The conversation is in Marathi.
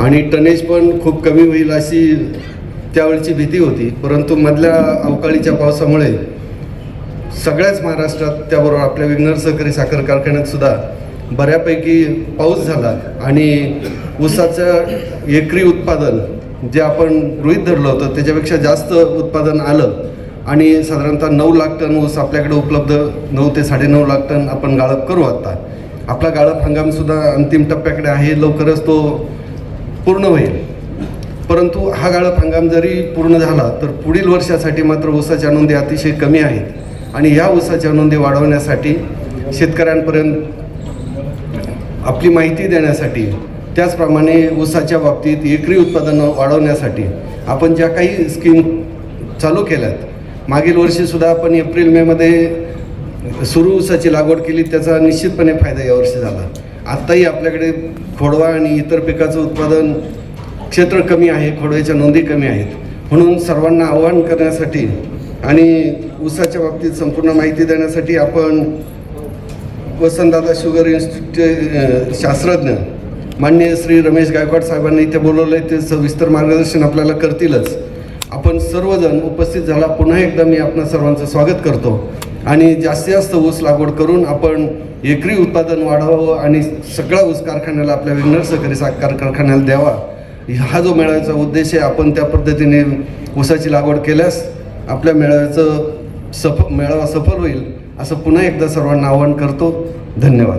आणि टनेज पण खूप कमी होईल अशी त्यावेळची भीती होती. परंतु मधल्या अवकाळीच्या पावसामुळे सगळ्याच महाराष्ट्रात त्याबरोबर आपल्या विघ्नर सहकारी साखर कारखान्यात सुद्धा बऱ्यापैकी पाऊस झाला आणि ऊसाचं एकरी उत्पादन जे आपण गृहित धरलं होतं त्याच्यापेक्षा जास्त उत्पादन आलं आणि साधारणतः नऊ लाख टन ऊस आपल्याकडे उपलब्ध नऊ ते साडेनऊ लाख टन आपण गाळप करू आत्ता आपला गाळप हंगामसुद्धा अंतिम टप्प्याकडे आहे. लवकरच तो पूर्ण होईल. परंतु हा गाळप हंगाम जरी पूर्ण झाला तर पुढील वर्षासाठी मात्र ऊसाच्या नोंदी अतिशय कमी आहेत. आणि या ऊसाच्या नोंदी वाढवण्यासाठी शेतकऱ्यांपर्यंत आपली माहिती देण्यासाठी त्याचप्रमाणे ऊसाच्या बाबतीत एकरी उत्पादन वाढवण्यासाठी आपण ज्या काही स्कीम चालू केल्यात मागील वर्षीसुद्धा आपण एप्रिल मेमध्ये सुरू ऊसाची लागवड केली त्याचा निश्चितपणे फायदा यावर्षी झाला. आत्ताही आपल्याकडे खोडवा आणि इतर पिकाचं उत्पादन क्षेत्र कमी आहे खोडव्याच्या नोंदी कमी आहेत. म्हणून सर्वांना आवाहन करण्यासाठी आणि ऊसाच्या बाबतीत संपूर्ण माहिती देण्यासाठी आपण वसंतदादा शुगर इन्स्टिट्यूट शास्त्रज्ञ मान्य श्री रमेश गायकवाड साहेबांनी इथे बोलवलं आहे ते सविस्तर मार्गदर्शन आपल्याला करतीलच. आपण सर्वजण उपस्थित झाला. पुन्हा एकदा मी आपणा सर्वांचं स्वागत करतो. आणि जास्तीत जास्त ऊस लागवड करून आपण एकरी उत्पादन वाढवावं आणि सगळा ऊस कारखान्याला आपल्या विघ्नर सहकारी साखर कारखान्याला द्यावा. हा जो मेळाव्याचा उद्देश आहे आपण त्या पद्धतीने ऊसाची लागवड केल्यास आपल्या मेळाव्याचं सफ मेळावा सफल होईल असं पुन्हा एकदा सर्वांना आवाहन करतो. धन्यवाद.